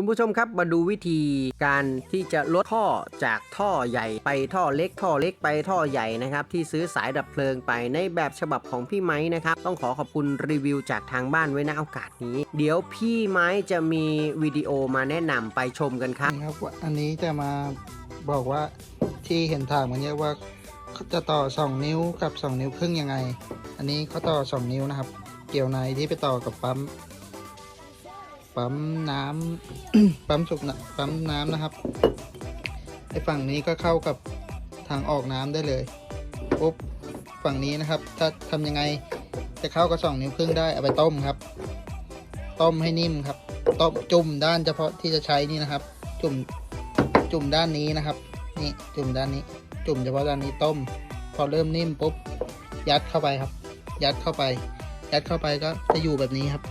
คุณผู้ชมครับมาดูวิธีการที่จะลดท่อจากท่อใหญ่ไปท่อเล็ก ท่อเล็กไปท่อใหญ่นะครับ ที่ซื้อสายดับเพลิงไปในแบบฉบับของพี่ไม้นะครับ ต้องขอขอบคุณรีวิวจากทางบ้านไว้ณโอกาสนี้ เดี๋ยวพี่ไม้จะมีวิดีโอมาแนะนำไปชมกันครับครับอันนี้จะมาบอกว่าที่เห็นทางมันเนี่ยว่าจะต่อ 2 นิ้วกับ 2 นิ้วครึ่งยังไง อันนี้เขาต่อ 2 นิ้วนะครับ เกี่ยวในที่ไปต่อกับปั๊ม ปั๊มน้ำปั๊มสุกนะปั๊มน้ำนะครับไอฝั่งนี้ก็เข้ากับทางออกน้ำได้เลยปุ๊บฝั่งนี้นะครับ ถ้าทำยังไงจะเข้ากับ2นิ้วครึ่งได้เอาไปต้มครับ ต้มให้นิ่มครับ ต้มจุ่มด้านเฉพาะที่จะใช้นี่นะครับ จุ่มจุ่มด้านนี้นะครับ นี่จุ่มด้านนี้ จุ่มเฉพาะด้านนี้ต้ม พอเริ่มนิ่มปุ๊บยัดเข้าไปครับ ยัดเข้าไป ยัดเข้าไปก็จะอยู่แบบนี้ครับ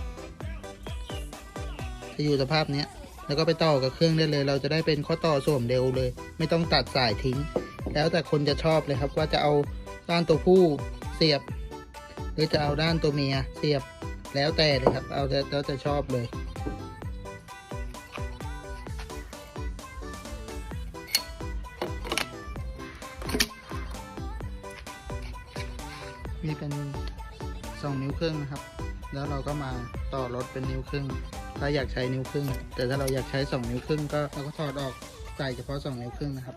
จะอยู่สภาพเนี้ยแล้วก็ไปต่อกับเครื่องได้เลย เราจะได้เป็นข้อต่อสวมเร็วเลย ไม่ต้องตัดสายทิ้ง แล้วแต่คนจะชอบเลยครับว่าจะเอาด้านตัวผู้เสียบ หรือจะเอาด้านตัวเมียเสียบแล้วแต่เลยครับ เอาแล้วแต่ชอบเลยนี่เป็นสองนิ้วครึ่งนะครับ แล้วเราก็มาต่อรถเป็นนิ้วครึ่ง ถ้าอยากใช้นิ้วครึ่ง แต่ถ้าเราอยากใช้สองนิ้วครึ่งก็เราก็ถอดออกใส่เฉพาะสองนิ้วครึ่งนะครับ